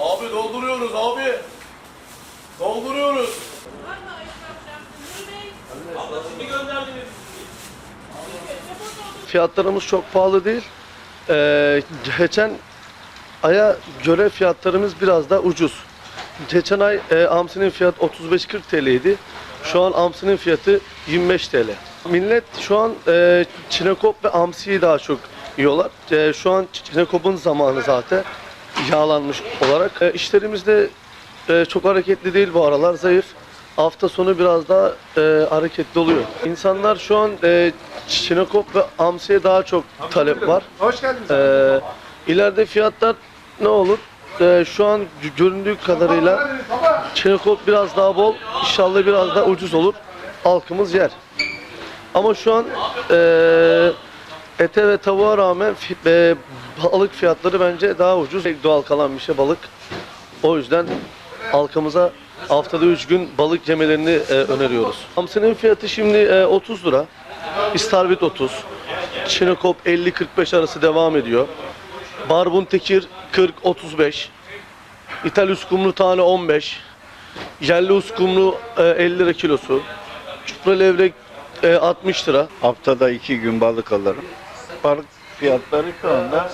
Abi dolduruyoruz abi. Dolduruyoruz. Var mı Eşref şimdi gönderdiniz. Fiyatlarımız çok pahalı değil. Ee, geçen aya göre fiyatlarımız biraz daha ucuz. Geçen ay e, Amsi'nin fiyatı 35-40 TL idi. Şu an Amsi'nin fiyatı 25 TL. Millet şu an e, Çinekop ve Amsi'yi daha çok yiyorlar. E, şu an Çinekop'un zamanı zaten yağlanmış olarak. E, işlerimiz de e, çok hareketli değil bu aralar, zayıf. Hafta sonu biraz daha e, hareketli oluyor. İnsanlar şu an e, Çinekop ve Amsi'ye daha çok talep var. Hoş geldiniz. Ee, ileride fiyatlar ne olur? Ee, şu an göründüğü kadarıyla çinekop biraz daha bol, inşallah biraz daha ucuz olur. Halkımız yer. Ama şu an ee, ete ve tavuğa rağmen ee, balık fiyatları bence daha ucuz. Doğal kalan bir şey balık. O yüzden halkımıza haftada 3 gün balık yemelerini ee, öneriyoruz. Hamsinin fiyatı şimdi ee, 30 lira. İstavrit 30. Çinekop 50-45 arası devam ediyor. Barbun tekir 40-35. İthal uskumru tane 15. Yerli uskumru e, 50 lira kilosu. Çupra levrek e, 60 lira. Haftada iki gün balık alırım. Balık fiyatları şu anda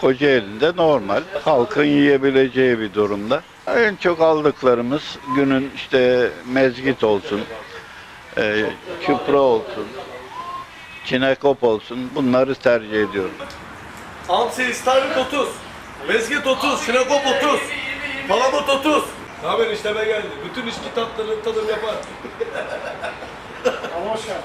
Kocaeli'nde normal. Halkın yiyebileceği bir durumda. En çok aldıklarımız günün işte mezgit olsun, e, küpra olsun, çinekop olsun bunları tercih ediyorum. Hamsi istavrit 30. Mezgit 30. Şinekop 30. Palamut 30. Ne haber işleme geldi. Bütün iş kitaplarını tadım yapar. Ama hoş geldin.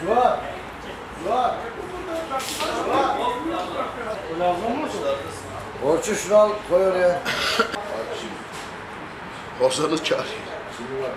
Zuhal. Zuhal. Orçun şunu al koy oraya. Ozan'ı çağırıyor. Şimdi var.